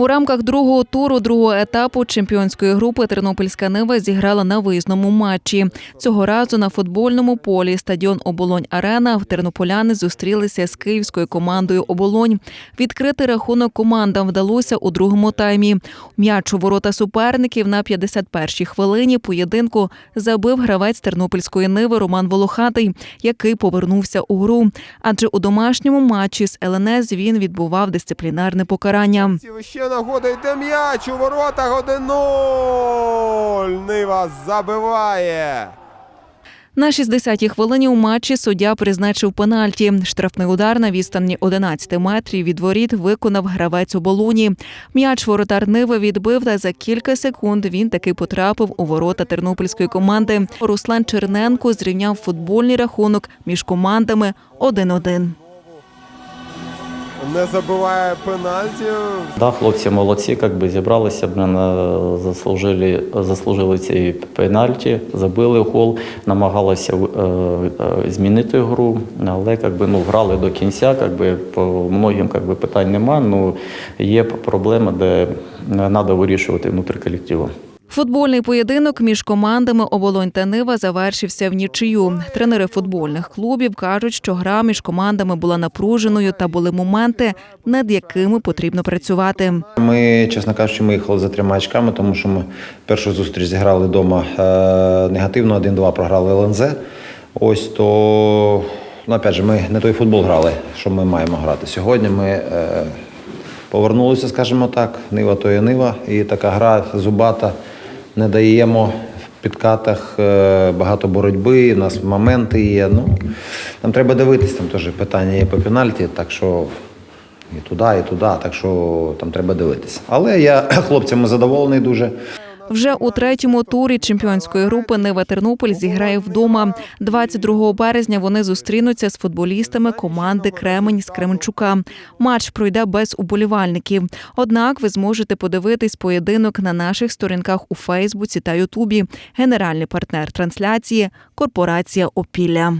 У рамках другого туру другого етапу чемпіонської групи Тернопільська Нива зіграла на виїзному матчі. Цього разу на футбольному полі стадіон Оболонь Арена в тернополяни зустрілися з київською командою Оболонь. Відкрити рахунок командам вдалося у другому таймі. М'яч у ворота суперників на 51-й хвилині поєдинку забив гравець тернопільської ниви Роман Волохатий, який повернувся у гру. Адже у домашньому матчі з ЛНС він відбував дисциплінарне покарання. Ще нагода йде м'яч у воротах 1-0. Нива забиває. На 60-й хвилині у матчі суддя призначив пенальті. Штрафний удар на відстані 11 метрів від воріт виконав гравець оболоні. М'яч воротар Ниви відбив, та за кілька секунд він таки потрапив у ворота тернопільської команди. Руслан Черненко зрівняв футбольний рахунок між командами 1-1. Не забиває пенальті. Да, хлопці молодці, як би зібралися, е, заслужили, заслужили ці пенальті, забили гол, намагалися е, е, змінити гру, але як би, ну, грали до кінця, як би, по многим як би, питань нема, ну, є проблеми, де треба вирішувати внутрі колективу. Футбольний поєдинок між командами Оболонь та Нива завершився в нічию. Тренери футбольних клубів кажуть, що гра між командами була напруженою та були моменти, над якими потрібно працювати. Ми, чесно кажучи, ми їхали за трьома очками, тому що ми першу зустріч зіграли вдома е, негативно, 1-2 програли ЛНЗ. Ось то, ну, опять же, ми не той футбол грали, що ми маємо грати. Сьогодні ми е, повернулися, скажімо так, нива то є нива, і така гра зубата не даємо в підкатах е, багато боротьби, у нас моменти є. Ну, нам треба дивитись, там теж питання є по пенальті, так що і туди, і туди, так що там треба дивитися. Але я хлопцями задоволений дуже. Вже у третьому турі чемпіонської групи Нива Тернопіль зіграє вдома. 22 березня вони зустрінуться з футболістами команди Кремень з Кременчука. Матч пройде без уболівальників. Однак ви зможете подивитись поєдинок на наших сторінках у Фейсбуці та Ютубі. Генеральний партнер трансляції корпорація Опілля.